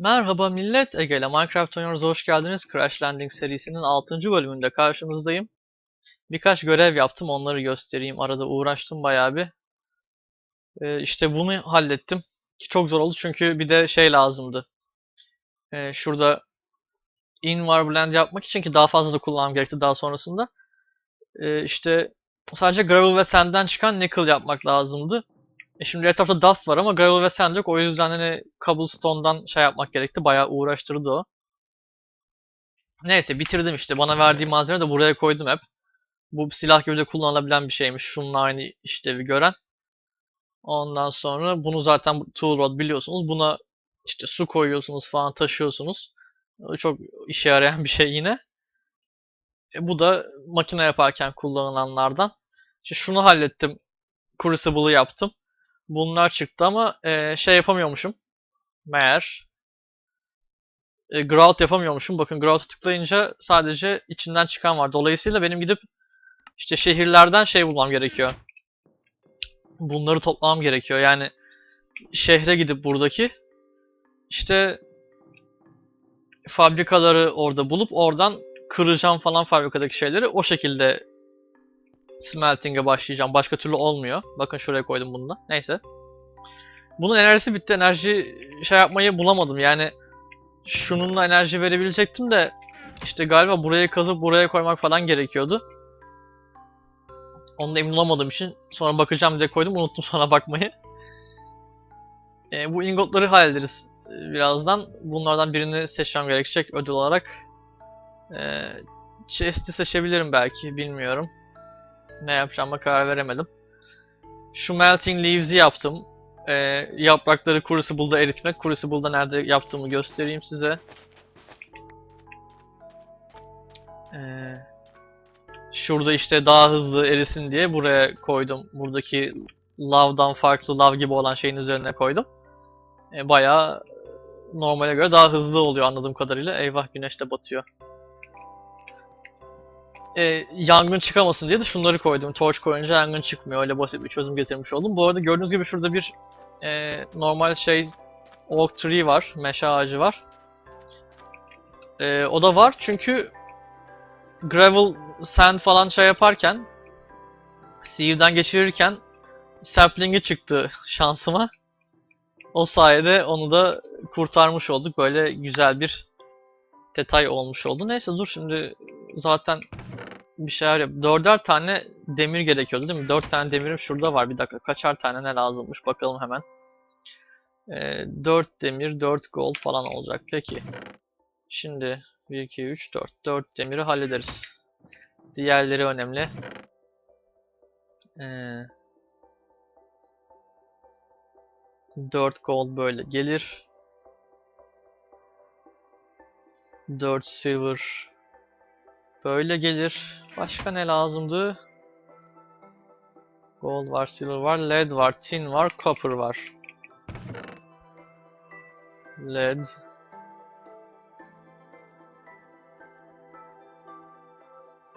Merhaba millet, Ege ile Minecraft oynuyoruz. Hoş geldiniz. Crash Landing serisinin 6. bölümünde karşınızdayım. Birkaç görev yaptım, onları göstereyim. Arada uğraştım bayağı bir. Ee, işte bunu hallettim. Ki çok zor oldu çünkü bir de şey lazımdı. Ee, şurada in var blend yapmak için ki daha fazla da kullanmam gerekti daha sonrasında. Ee, işte sadece gravel ve sand'den çıkan nickel yapmak lazımdı. E şimdi etrafta dust var ama gravel ve sand yok. O yüzden hani cobblestone'dan şey yapmak gerekti. Bayağı uğraştırdı o. Neyse bitirdim işte. Bana verdiği malzeme de buraya koydum hep. Bu silah gibi de kullanılabilen bir şeymiş. Şununla aynı işlevi gören. Ondan sonra bunu zaten tool rod biliyorsunuz. Buna işte su koyuyorsunuz falan taşıyorsunuz. Çok işe yarayan bir şey yine. E bu da makine yaparken kullanılanlardan. İşte şunu hallettim. Crucible'ı yaptım. Bunlar çıktı ama e, şey yapamıyormuşum. Meğer e, grout yapamıyormuşum. Bakın grout'a tıklayınca sadece içinden çıkan var. Dolayısıyla benim gidip işte şehirlerden şey bulmam gerekiyor. Bunları toplamam gerekiyor. Yani şehre gidip buradaki işte fabrikaları orada bulup oradan kıracağım falan fabrikadaki şeyleri. O şekilde smelting'e başlayacağım. Başka türlü olmuyor. Bakın şuraya koydum bunu da. Neyse. Bunun enerjisi bitti. Enerji şey yapmayı bulamadım. Yani şununla enerji verebilecektim de işte galiba buraya kazıp buraya koymak falan gerekiyordu. Onu da emin olamadığım için sonra bakacağım diye koydum. Unuttum sonra bakmayı. E, bu ingotları hallederiz e, birazdan. Bunlardan birini seçmem gerekecek ödül olarak. E, chest'i seçebilirim belki. Bilmiyorum. Ne yapacağıma karar veremedim. Şu melting leaves'i yaptım. Ee, yaprakları Crucible'da eritmek. Crucible'da nerede yaptığımı göstereyim size. Ee, şurada işte daha hızlı erisin diye buraya koydum. Buradaki lavdan farklı lav gibi olan şeyin üzerine koydum. Ee, bayağı normale göre daha hızlı oluyor anladığım kadarıyla. Eyvah güneş de batıyor e, yangın çıkamasın diye de şunları koydum. Torch koyunca yangın çıkmıyor. Öyle basit bir çözüm getirmiş oldum. Bu arada gördüğünüz gibi şurada bir e, normal şey oak tree var. Meşe ağacı var. E, o da var çünkü gravel, sand falan şey yaparken sieve'den geçirirken sapling'i çıktı şansıma. O sayede onu da kurtarmış olduk. Böyle güzel bir detay olmuş oldu. Neyse dur şimdi zaten bir şeyler yap. Dörder tane demir gerekiyordu değil mi? Dört tane demirim şurada var. Bir dakika kaçar tane ne lazımmış bakalım hemen. Ee, 4 demir, 4 gold falan olacak. Peki. Şimdi 1, 2, 3, 4. 4 demiri hallederiz. Diğerleri önemli. Ee, 4 gold böyle gelir. 4 silver böyle gelir. Başka ne lazımdı? Gold var, silver var, lead var, tin var, copper var. Lead.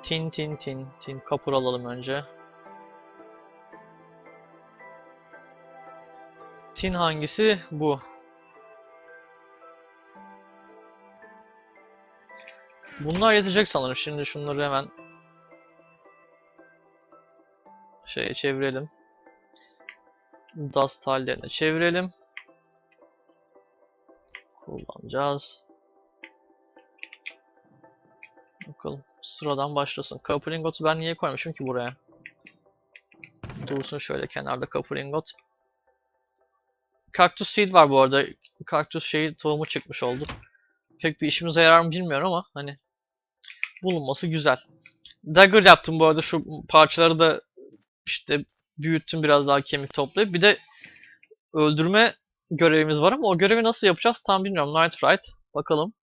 Tin, tin, tin, tin. Copper alalım önce. Tin hangisi? Bu. Bunlar yetecek sanırım. Şimdi şunları hemen şeye çevirelim. Dust hallerine çevirelim. Kullanacağız. Bakalım. Sıradan başlasın. Copper ingotu ben niye koymuşum ki buraya? Dursun şöyle kenarda copper ingot. Cactus seed var bu arada. Cactus şeyi tohumu çıkmış oldu. Pek bir işimize yarar mı bilmiyorum ama hani bulunması güzel. Dagger yaptım bu arada şu parçaları da işte büyüttüm biraz daha kemik toplayıp. Bir de öldürme görevimiz var ama o görevi nasıl yapacağız tam bilmiyorum. Night Fright. Bakalım.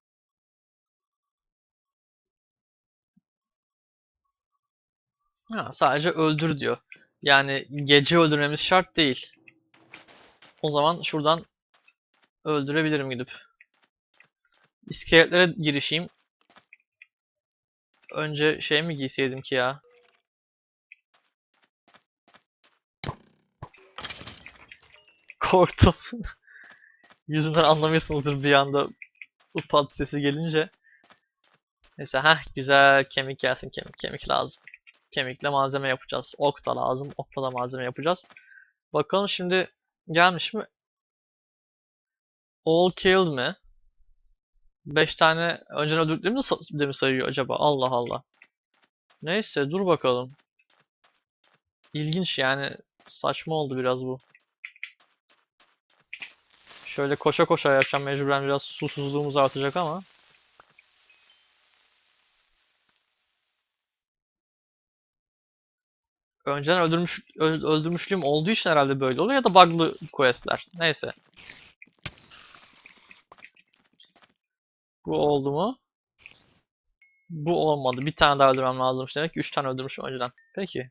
Ha, sadece öldür diyor. Yani gece öldürmemiz şart değil. O zaman şuradan öldürebilirim gidip. İskeletlere girişeyim. Önce şey mi giyseydim ki ya? Korktum. Yüzümden anlamıyorsunuzdur bir anda bu pat sesi gelince. Neyse ha güzel kemik gelsin kemik. Kemik lazım. Kemikle malzeme yapacağız. Ok da lazım. Okla da malzeme yapacağız. Bakalım şimdi gelmiş mi? All killed mi? 5 tane önceden öldürdüklerimi de mi sayıyor acaba? Allah Allah. Neyse dur bakalım. İlginç yani. Saçma oldu biraz bu. Şöyle koşa koşa yapacağım mecburen biraz susuzluğumuz artacak ama. Önceden öldürmüş öldürmüşlüğüm olduğu için herhalde böyle oluyor ya da bug'lı questler. Neyse. Bu oldu mu? Bu olmadı. Bir tane daha öldürmem lazımmış demek ki 3 tane öldürmüşüm önceden. Peki.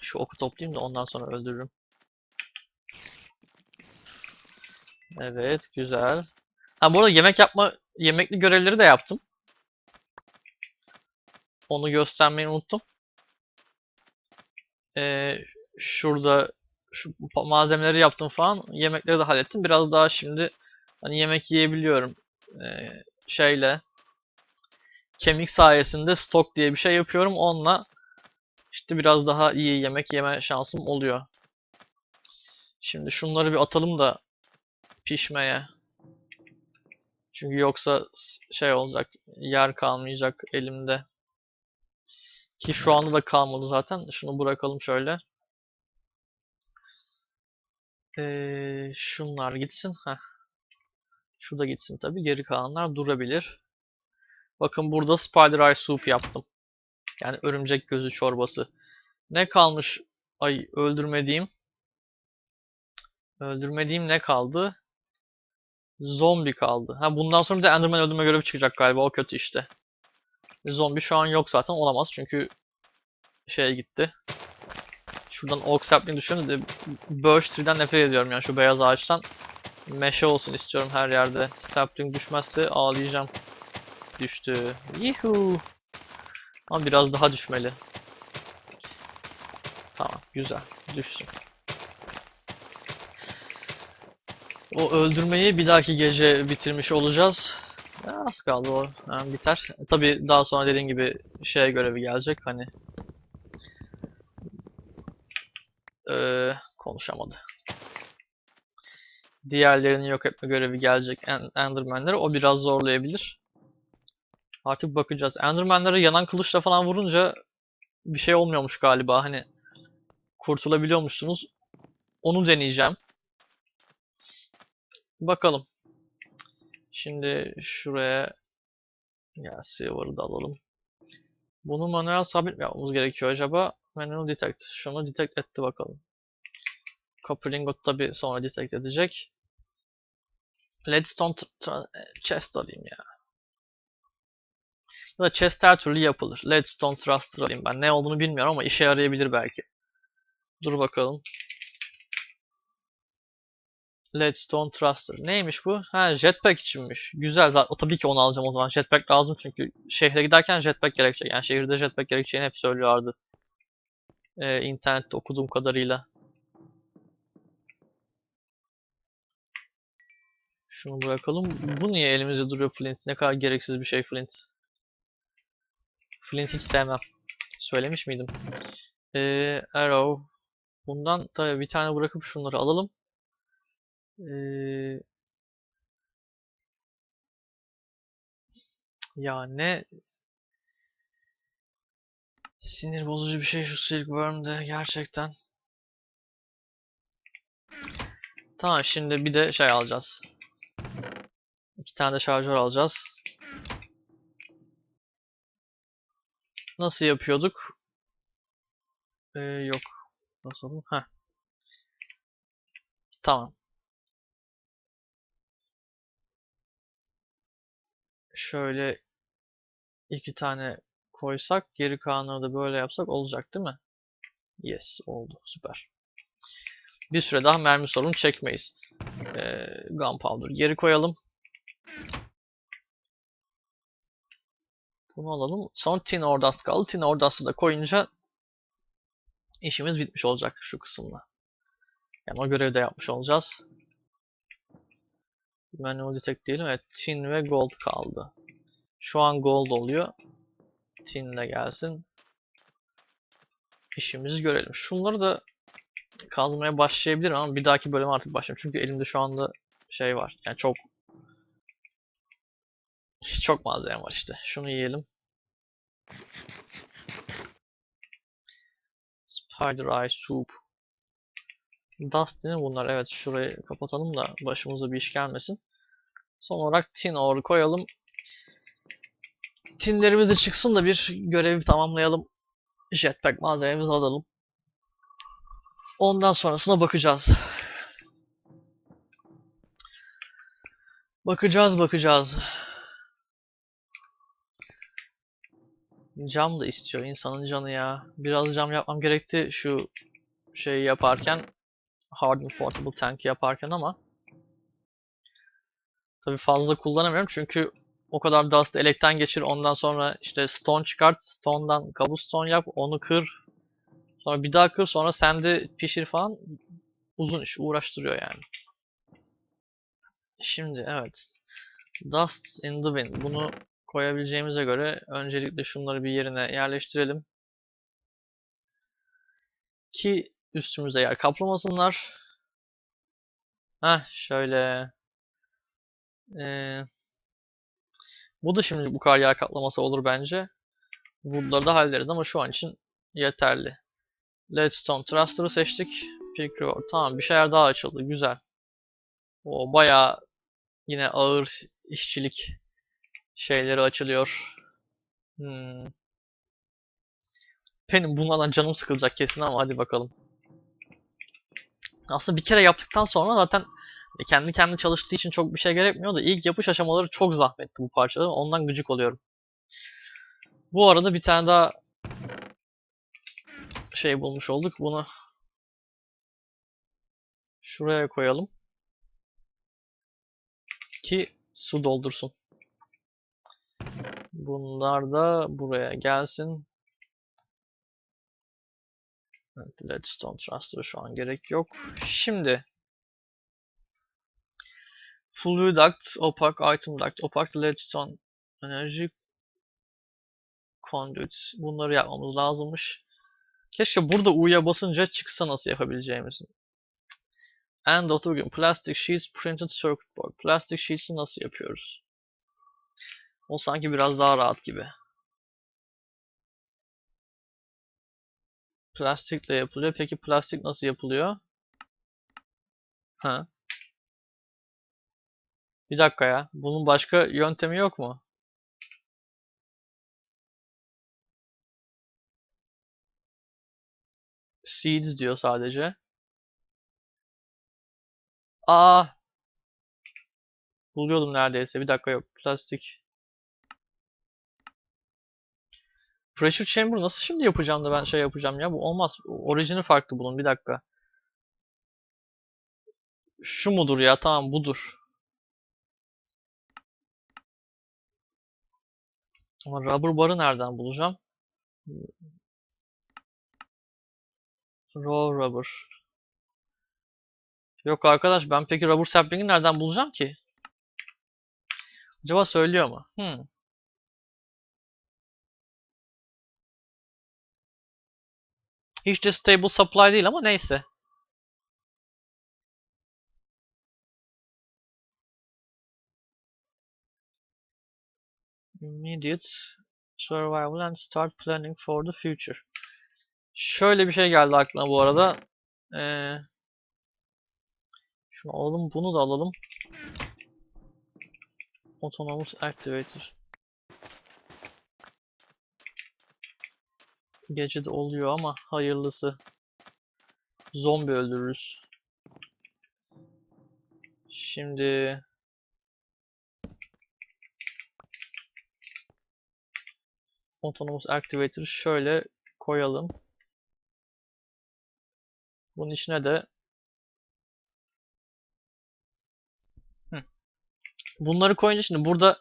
Şu oku toplayayım da ondan sonra öldürürüm. Evet, güzel. Ha bu arada yemek yapma, yemekli görevleri de yaptım. Onu göstermeyi unuttum. Ee, şurada şu malzemeleri yaptım falan. Yemekleri de hallettim. Biraz daha şimdi hani yemek yiyebiliyorum. Ee, şeyle kemik sayesinde stok diye bir şey yapıyorum. Onunla işte biraz daha iyi yemek yeme şansım oluyor. Şimdi şunları bir atalım da pişmeye. Çünkü yoksa şey olacak, yer kalmayacak elimde. Ki şu anda da kalmadı zaten. Şunu bırakalım şöyle. Ee, şunlar gitsin. Heh. Şu da gitsin tabii. Geri kalanlar durabilir. Bakın burada spider eye soup yaptım. Yani örümcek gözü çorbası. Ne kalmış? Ay öldürmediğim. Öldürmediğim ne kaldı? Zombi kaldı. Ha bundan sonra bir de Enderman öldürme görevi çıkacak galiba. O kötü işte. Zombi şu an yok zaten. Olamaz çünkü şeye gitti. Şuradan oak sapling düşünün de birch tree'den nefret ediyorum yani şu beyaz ağaçtan. Meşe olsun istiyorum her yerde. Sapling düşmezse ağlayacağım. Düştü. Yuhuu. Ama biraz daha düşmeli. Tamam, güzel. Düşsün. O öldürmeyi bir dahaki gece bitirmiş olacağız. Ya, az kaldı o. Hemen biter. Tabii daha sonra dediğim gibi şeye görevi gelecek hani. Ee, konuşamadı. Diğerlerini yok etme görevi gelecek En- Enderman'lere. O biraz zorlayabilir. Artık bakacağız. Enderman'lere yanan kılıçla falan vurunca bir şey olmuyormuş galiba. Hani kurtulabiliyormuşsunuz. Onu deneyeceğim. Bakalım. Şimdi şuraya ya Silver'ı da alalım. Bunu manuel sabit mi yapmamız gerekiyor acaba? Manual detect. Şunu detect etti bakalım. Copper ingot tabi sonra detect edecek. Leadstone t- t- chest alayım ya. Ya da chest her türlü yapılır. Leadstone thruster alayım ben. Ne olduğunu bilmiyorum ama işe yarayabilir belki. Dur bakalım. Leadstone Thruster. Neymiş bu? Ha jetpack içinmiş. Güzel zaten. O tabii ki onu alacağım o zaman. Jetpack lazım çünkü şehre giderken jetpack gerekecek. Yani şehirde jetpack gerekeceğini hep söylüyorlardı. Ee, internette okuduğum kadarıyla. Şunu bırakalım. Bu niye elimizde duruyor Flint? Ne kadar gereksiz bir şey Flint. Flint hiç sevmem. Söylemiş miydim? Ee, Arrow. Bundan da bir tane bırakıp şunları alalım. Ee, ya ne sinir bozucu bir şey şu Silkworm'de gerçekten. Tamam şimdi bir de şey alacağız. İki tane de şarjör alacağız. Nasıl yapıyorduk? Ee, yok. Nasıl oldu? Heh. Tamam. Şöyle iki tane koysak, geri kalanları da böyle yapsak olacak değil mi? Yes, oldu. Süper. Bir süre daha mermi sorunu çekmeyiz. Ee, gunpowder geri koyalım. Bunu alalım. Son tin ore dust kaldı. Tin ore dust'ı da koyunca işimiz bitmiş olacak şu kısımla. Yani o görevi de yapmış olacağız. Manual detect diyelim. Evet. Tin ve gold kaldı. Şu an gold oluyor. Tin de gelsin. İşimizi görelim. Şunları da kazmaya başlayabilirim ama bir dahaki bölüm artık başlayayım. Çünkü elimde şu anda şey var. Yani çok çok malzeme var işte. Şunu yiyelim. Spider Eye Soup. Dust değil mi bunlar? Evet şurayı kapatalım da başımıza bir iş gelmesin. Son olarak tin ore koyalım. Tinlerimiz çıksın da bir görevi tamamlayalım. Jetpack malzememizi alalım. Ondan sonrasına bakacağız. Bakacağız bakacağız. Cam da istiyor insanın canı ya. Biraz cam yapmam gerekti şu şeyi yaparken. Hardened Portable Tank yaparken ama. Tabi fazla kullanamıyorum çünkü o kadar dust elekten geçir ondan sonra işte stone çıkart. Stone'dan cobblestone yap onu kır. Sonra bir daha kır sonra sende pişir falan. Uzun iş uğraştırıyor yani. Şimdi evet. Dust in the wind. Bunu koyabileceğimize göre öncelikle şunları bir yerine yerleştirelim. Ki üstümüze yer kaplamasınlar. Heh şöyle. Ee, bu da şimdi bu kadar yer kaplaması olur bence. Bunları da hallederiz ama şu an için yeterli. Leadstone Thruster'ı seçtik. Peak Reward. Tamam bir şeyler daha açıldı. Güzel. O bayağı yine ağır işçilik şeyleri açılıyor. Hmm. Benim bunlardan canım sıkılacak kesin ama hadi bakalım. Aslında bir kere yaptıktan sonra zaten kendi kendi çalıştığı için çok bir şey gerekmiyor da ilk yapış aşamaları çok zahmetli bu parçaların. Ondan gıcık oluyorum. Bu arada bir tane daha şey bulmuş olduk. Bunu şuraya koyalım. Ki su doldursun. Bunlar da buraya gelsin. Evet, Leadstone Thruster'a şu an gerek yok. Şimdi Fluid Duct, Opaque Item Duct, Opaque Leadstone Enerji Conduit. Bunları yapmamız lazımmış. Keşke burada U'ya basınca çıksa nasıl yapabileceğimizi. End of the game. Plastic Sheets Printed Circuit Board. Plastic Sheets'i nasıl yapıyoruz? O sanki biraz daha rahat gibi. Plastikle yapılıyor. Peki plastik nasıl yapılıyor? Ha. Bir dakika ya. Bunun başka yöntemi yok mu? Seeds diyor sadece. Aa! Buluyordum neredeyse. Bir dakika yok. Plastik. Pressure chamber nasıl şimdi yapacağım da ben şey yapacağım ya? Bu olmaz. Orijini farklı bunun. Bir dakika. Şu mudur ya? Tamam budur. Ama rubber bar'ı nereden bulacağım? Raw rubber. Yok arkadaş ben peki rubber sapling'i nereden bulacağım ki? Acaba söylüyor mu? Hmm. Hiç de stable supply değil ama neyse. Immediate survival and start planning for the future. Şöyle bir şey geldi aklıma bu arada. Ee, şunu alalım, bunu da alalım. Autonomous Activator. Gece de oluyor ama hayırlısı. Zombi öldürürüz. Şimdi Autonomous Activator'ı şöyle koyalım. Bunun içine de. Bunları koyunca şimdi burada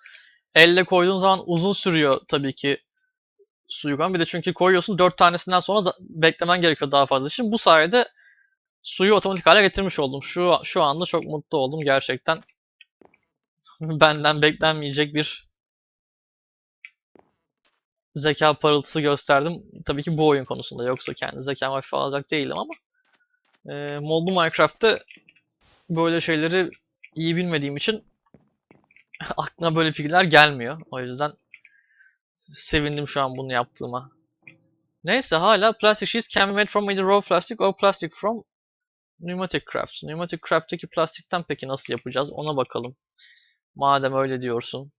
elle koyduğun zaman uzun sürüyor tabii ki suyu kan. Bir de çünkü koyuyorsun 4 tanesinden sonra da beklemen gerekiyor daha fazla. Şimdi bu sayede suyu otomatik hale getirmiş oldum. Şu şu anda çok mutlu oldum gerçekten. benden beklenmeyecek bir zeka parıltısı gösterdim. Tabii ki bu oyun konusunda yoksa kendi zekam hafife alacak değilim ama e, modlu Minecraft'ta böyle şeyleri iyi bilmediğim için aklıma böyle fikirler gelmiyor. O yüzden sevindim şu an bunu yaptığıma. Neyse hala plastic sheets can be made from either raw plastic or plastic from pneumatic craft. Pneumatic craft'taki plastikten peki nasıl yapacağız ona bakalım. Madem öyle diyorsun.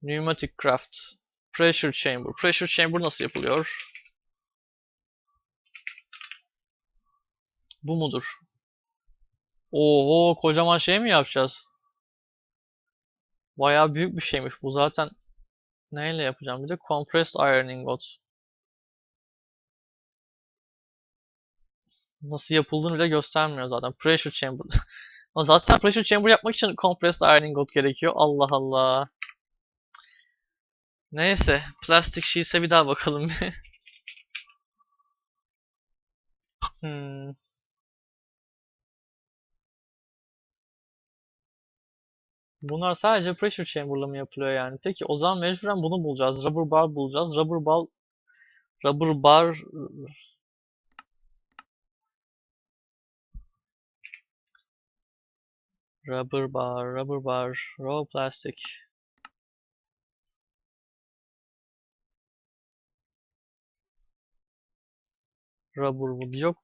Pneumatic craft. Pressure chamber. Pressure chamber nasıl yapılıyor? Bu mudur? Oo, kocaman şey mi yapacağız? Bayağı büyük bir şeymiş bu zaten. Neyle yapacağım? Bir de compressed iron ingot. Nasıl yapıldığını bile göstermiyor zaten. Pressure chamber. Zaten pressure chamber yapmak için compressed iron ingot gerekiyor. Allah Allah. Neyse. Plastik sheets'e bir daha bakalım. hmm. Bunlar sadece pressure chamber'la mı yapılıyor yani? Peki o zaman mecburen bunu bulacağız. Rubber bar bulacağız. Rubber bar Rubber bar Rubber bar, rubber bar, raw plastic. Rubber bu yok.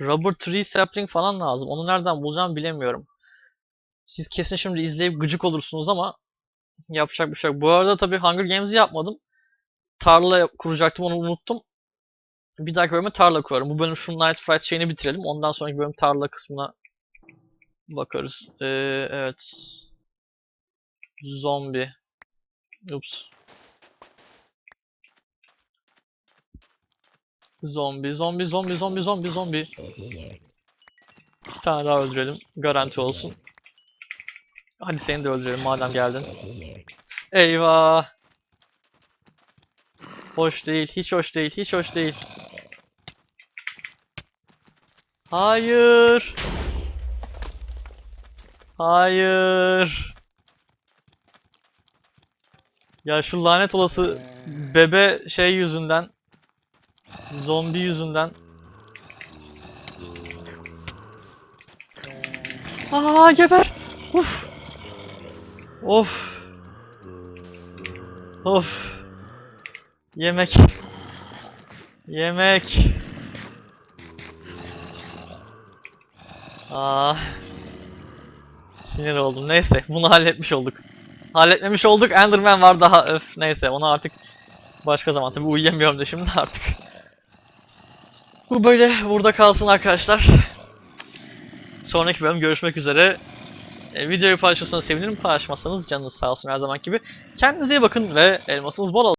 Rubber tree sapling falan lazım. Onu nereden bulacağım bilemiyorum. Siz kesin şimdi izleyip gıcık olursunuz ama yapacak bir şey yok. Bu arada tabii Hunger Games'i yapmadım. Tarla kuracaktım onu unuttum. Bir dahaki bölüme tarla kurarım. Bu bölüm şu Night Fright şeyini bitirelim. Ondan sonraki bölüm tarla kısmına bakarız. Ee, evet. Zombi. Ups. Zombi, zombi, zombi, zombi, zombi, zombi. Bir tane daha öldürelim. Garanti olsun. Hadi seni de öldürelim madem geldin. Eyvah. Hoş değil, hiç hoş değil, hiç hoş değil. Hayır. Hayır. Ya şu lanet olası bebe şey yüzünden zombi yüzünden Aa geber. Uf. Of. Of. Yemek. Yemek. Aa. Sinir oldum. Neyse bunu halletmiş olduk. Halletmemiş olduk. Enderman var daha. Öf neyse onu artık başka zaman. Tabi uyuyamıyorum da şimdi artık. Bu böyle burada kalsın arkadaşlar. Sonraki bölüm görüşmek üzere. E, videoyu paylaşırsanız sevinirim. Paylaşmazsanız canınız sağ olsun her zaman gibi. Kendinize iyi bakın ve elmasınız bol olsun.